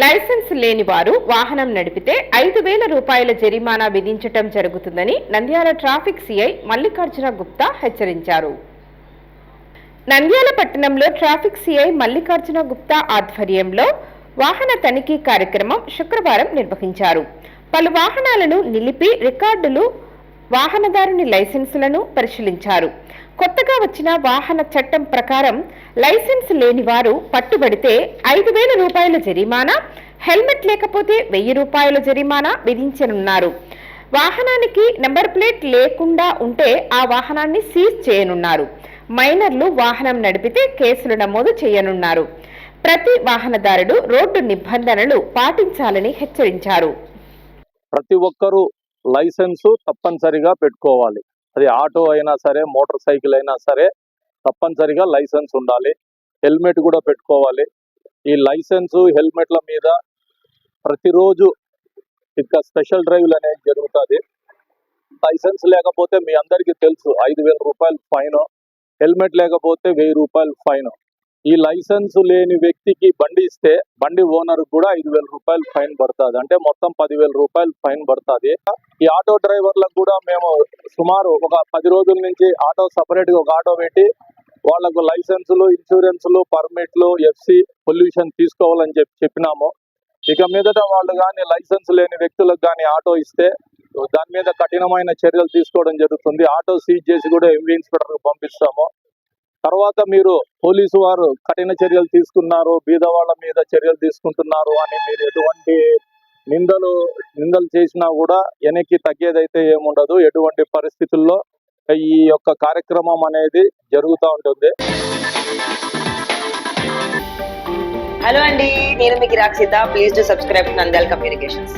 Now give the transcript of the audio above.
Licence లేని వారు వాహనం నడిపితే ఐదు వేల రూపాయల జరిమానా విధించటం జరుగుతుందని నంద్యాల ట్రాఫిక్ సిఐ మల్లికార్జున గుప్తా హెచ్చరించారు. నంద్యాల పట్టణంలో ట్రాఫిక్ సిఐ మల్లికార్జున గుప్తా ఆధ్వర్యంలో వాహన తనిఖీ కార్యక్రమం శుక్రవారం నిర్వహించారు. పలు వాహనాలను నిలిపి రికార్డులు వాహనదారుని లైసెన్సులను పరిశీలించారు. కొత్తగా వచ్చిన వాహన చట్టం ప్రకారం లైసెన్స్ లేని వారు పట్టుబడితే ఐదు వేల రూపాయల జరిమానా హెల్మెట్ లేకపోతే వెయ్యి రూపాయల జరిమానా విధించనున్నారు. వాహనానికి నెంబర్ ప్లేట్ లేకుండా ఉంటే ఆ వాహనాన్ని సీజ్ చేయనున్నారు. మైనర్లు వాహనం నడిపితే కేసులు నమోదు చేయనున్నారు. ప్రతి వాహనదారుడు రోడ్డు నిబంధనలు పాటించాలని హెచ్చరించారు. ప్రతి ఒక్కరూ లైసెన్సు తప్పనిసరిగా పెట్టుకోవాలి. అది ఆటో అయినా సరే మోటార్ సైకిల్ అయినా సరే తప్పనిసరిగా లైసెన్స్ ఉండాలి. హెల్మెట్ కూడా పెట్టుకోవాలి. ఈ లైసెన్సు హెల్మెట్ల మీద ప్రతిరోజు ఇంకా స్పెషల్ డ్రైవ్లు అనేది జరుగుతుంది లైసెన్స్ లేకపోతే మీ అందరికీ తెలుసు ఐదు వేల రూపాయలు ఫైన్. హెల్మెట్ లేకపోతే వెయ్యి రూపాయలు ఫైన్. ఈ లైసెన్స్ లేని వ్యక్తికి బండి ఇస్తే బండి ఓనర్ కూడా ఐదు వేల రూపాయలు ఫైన్ పడుతుంది. అంటే మొత్తం పదివేల రూపాయలు ఫైన్ పడుతుంది. ఈ ఆటో డ్రైవర్లకు కూడా మేము సుమారు ఒక పది రోజుల నుంచి ఆటో సపరేట్గా ఒక ఆటో పెట్టి వాళ్ళకు లైసెన్సులు ఇన్సూరెన్సులు పర్మిట్లు ఎఫ్సి పొల్యూషన్ తీసుకోవాలని చెప్పి చెప్పినాము. ఇక మీదట వాళ్ళు కానీ లైసెన్స్ లేని వ్యక్తులకు కానీ ఆటో ఇస్తే దాని మీద కఠినమైన చర్యలు తీసుకోవడం జరుగుతుంది. ఆటో సీజ్ చేసి కూడా ఎంవీ ఇన్స్పెక్టర్ పంపిస్తాము. తర్వాత మీరు పోలీసు వారు కఠిన చర్యలు తీసుకున్నారు బీదవాళ్ళ మీద చర్యలు తీసుకుంటున్నారు అని మీరు ఎటువంటి నిందలు నిందలు చేసినా కూడా వెనక్కి తగ్గేదైతే ఏముండదు. ఎటువంటి పరిస్థితుల్లో ఈ యొక్క కార్యక్రమం అనేది జరుగుతూ ఉంటుంది. హలో అండి నేను మీకు Rakshitha please to subscribe Nandal communications